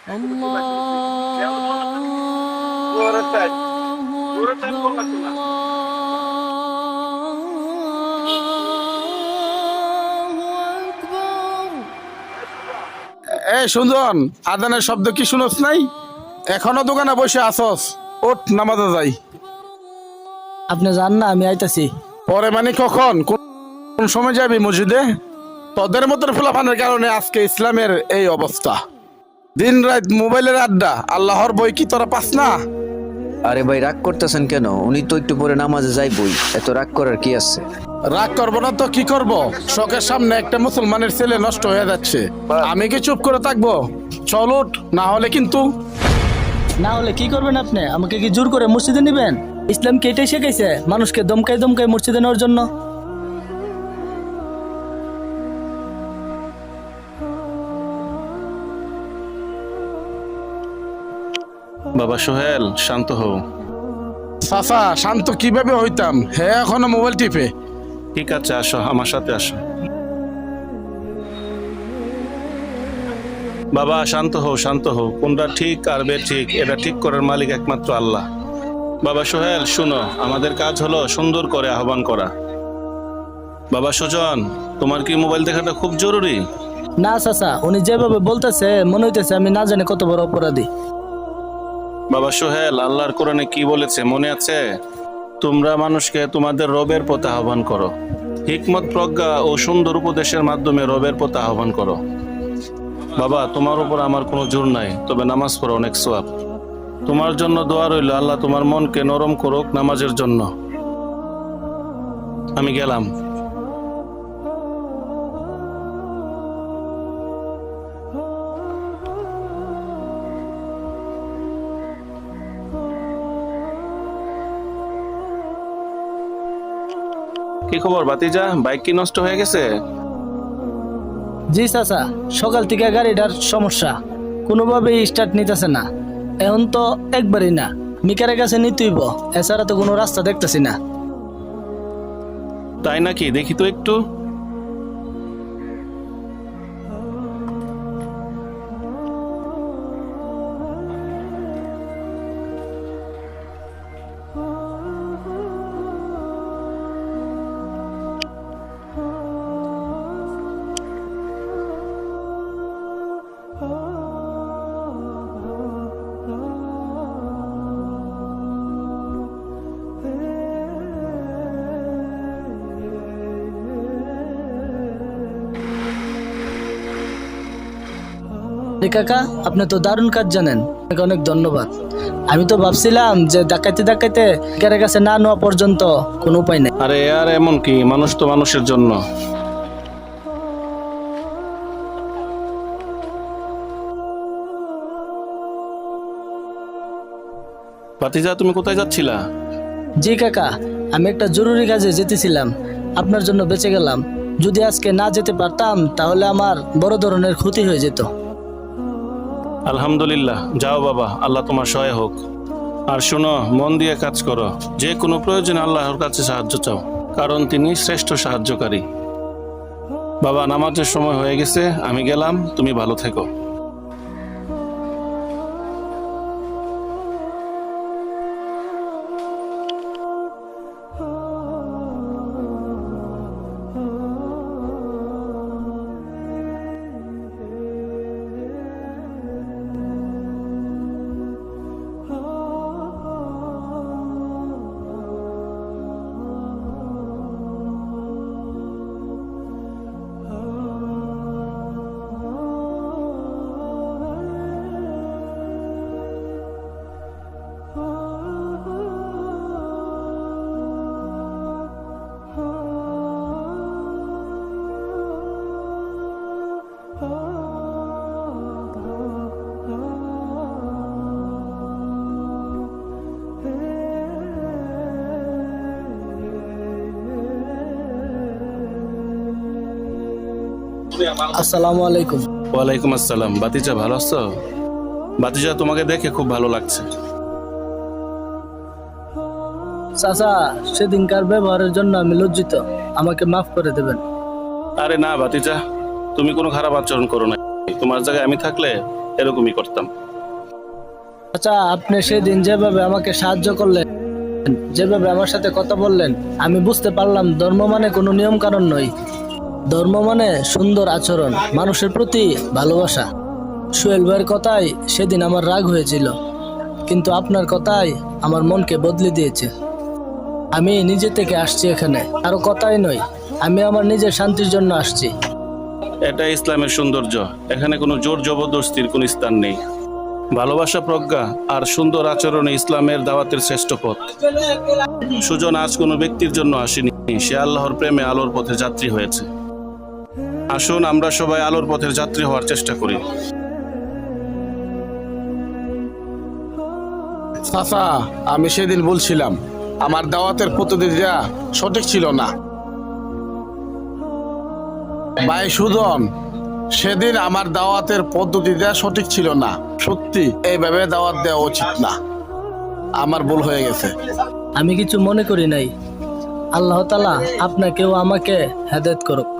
এই সুন্দর আদানের শব্দ কি শুনস নাই? এখনও দোকানে বসে আসস। ওট নামাজে যাই। আপনি জান না আমি আইতাছি। পরে মানে কখন? কোন কোন সময় যাবি মসজিদে? তোদের মতন ফলাফানের কারণে আজকে ইসলামের এই অবস্থা। দিন রাত মোবাইলের আড্ডা আল্লাহর বই কি তোরা পাস না? আরে ভাই রাগ করতেছেন কেন? উনি তো একটু পরে নামাজে যাইবই। এত রাগ করার কি আছে? রাগ করব না তো কি করব? শখের সামনে একটা মুসলমানের ছেলে নষ্ট হয়ে যাচ্ছে। আমি কি চুপ করে থাকব? চল উঠ, না হলে কিন্তু। না হলে কি করবেন আপনি? আমাকে কি জোর করে মসজিদে নেবেন? ইসলাম কেটে শেখাইছে? মানুষকে দমকাই দমকাই মসজিদে নেওয়ার জন্য? বাবা সোহেল শান্ত হও। চাচা শান্ত কীভাবে হইতাম? হে এখনও মোবাইল টিপে। ঠিক আছে আসো আমার সাথে আসো। বাবা শান্ত হও শান্ত হও। কোনটা ঠিক আর বে ঠিক এটা ঠিক করার মালিক একমাত্র আল্লাহ। বাবা সোহেল শুনো আমাদের কাজ হলো সুন্দর করে আহ্বান করা। বাবা সুজন তোমার কি মোবাইল দেখাটা খুব জরুরি? না চাচা উনি যেভাবে বলতেছে মনে হইতেছে আমি না জানি কত বড় অপরাধী। বাবা সোহেল, আল্লাহর কোরআনে কি বলেছে মনে আছে? তোমরা মানুষকে তোমাদের রবের পথে আহ্বান করো। হিকমত, প্রজ্ঞা ও সুন্দর উপদেশের মাধ্যমে রবের পথে আহ্বান করো। বাবা, তোমার উপর আমার কোনো জোর নাই, তবে নামাজ পড়ো অনেক সোয়াব তোমার জন্য দোয়া রইল, আল্লাহ তোমার মনকে নরম করুক নামাজের জন্য। আমি গেলাম। কি খবর বাতিজা বাইক কি নষ্ট হয়ে গেছে? জি চাচা সকাল থেকে গাড়িটার সমস্যা। কোনোভাবেই স্টার্ট নিতেছে না। এখন তো একবারই না। মিকারের কাছে নিতেইব এছাড়া তো কোনো রাস্তা দেখতেছি না। তাই নাকি? দেখি তো একটু। কাকা আপনি তো দারুণ কাজ জানেন। আপনাকে অনেক ধন্যবাদ। আমি তো ভাবছিলাম যে ডাকাইতে ডাকাইতে মিকারের কাছে না নেওয়া পর্যন্ত কোনো উপায় নেই। আরে আর এমন কি? মানুষ তো মানুষের জন্য। ভাতিজা তুমি কোথায় যাচ্ছিলা? জি কাকা আমি একটা জরুরি কাজে যেতেছিলাম। আপনার জন্য বেঁচে গেলাম। যদি আজকে না যেতে পারতাম তাহলে আমার বড় ধরনের ক্ষতি হয়ে যেত। আলহামদুলিল্লাহ। যাও বাবা, আল্লাহ তোমার সহায় হোক। আর শোনো, মন দিয়ে কাজ করো। যে কোনো প্রয়োজনে আল্লাহর কাছে সাহায্য চাও, কারণ তিনি শ্রেষ্ঠ সাহায্যকারী। বাবা, নামাজের সময় হয়ে গেছে, আমি গেলাম, তুমি ভালো থেকো। আসসালামু আলাইকুম। ওয়ালাইকুম আসসালাম। বাতিজা ভালো আছো? বাতিজা তোমাকে দেখে খুব ভালো লাগছে। চাচা সেদিনকার ব্যবহারের জন্য আমি লজ্জিত। আমাকে মাফ করে দেবেন। আরে না বাতিজা তুমি কোনো খারাপ আচরণ করো না। তোমার জায়গায় আমি থাকলে এরকমই করতাম। আচ্ছা আপনি সেদিন যেভাবে আমাকে সাহায্য করলেন যেভাবে আমার সাথে কথা বললেন আমি বুঝতে পারলাম ধর্ম মানে কোনো নিয়ম কারণ নয়। ধর্ম মানে সুন্দর আচরণ, মানুষের প্রতি ভালোবাসা। সোহেল ভাইয়ের কথাই সেদিন আমার রাগ হয়েছিল, কিন্তু আপনার কথাই আমার মনকে বদলে দিয়েছে। আমি নিজে থেকে আসছি এখানে আরও কথাই নয় আমি আমার নিজের শান্তির জন্য আসছি। এটা ইসলামের সৌন্দর্য, এখানে কোনো জোর জবরদস্তির কোনো স্থান নেই। ভালোবাসা প্রজ্ঞা আর সুন্দর আচরণে ইসলামের দাওয়াতের শ্রেষ্ঠ পথ। সুজন আজ কোনো ব্যক্তির জন্য আসেনি, সে আল্লাহর প্রেমে আলোর পথে যাত্রী হয়েছে। আসুন আমরা সবাই আলোর পথের যাত্রী হওয়ার চেষ্টা করি। চাচা আমি সেদিন বলছিলাম আমার দাওয়াতের পদ্ধতিটা সঠিক ছিল না। ভাই সুদন সেদিন আমার দাওয়াতের পদ্ধতিটা সঠিক ছিল না। সত্যি এইভাবে দাওয়াত দেওয়া উচিত না। আমার ভুল হয়ে গেছে। আমি কিছু মনে করি নাই। আল্লাহ তালা আপনাকেও আমাকে হেদায়ত করুক।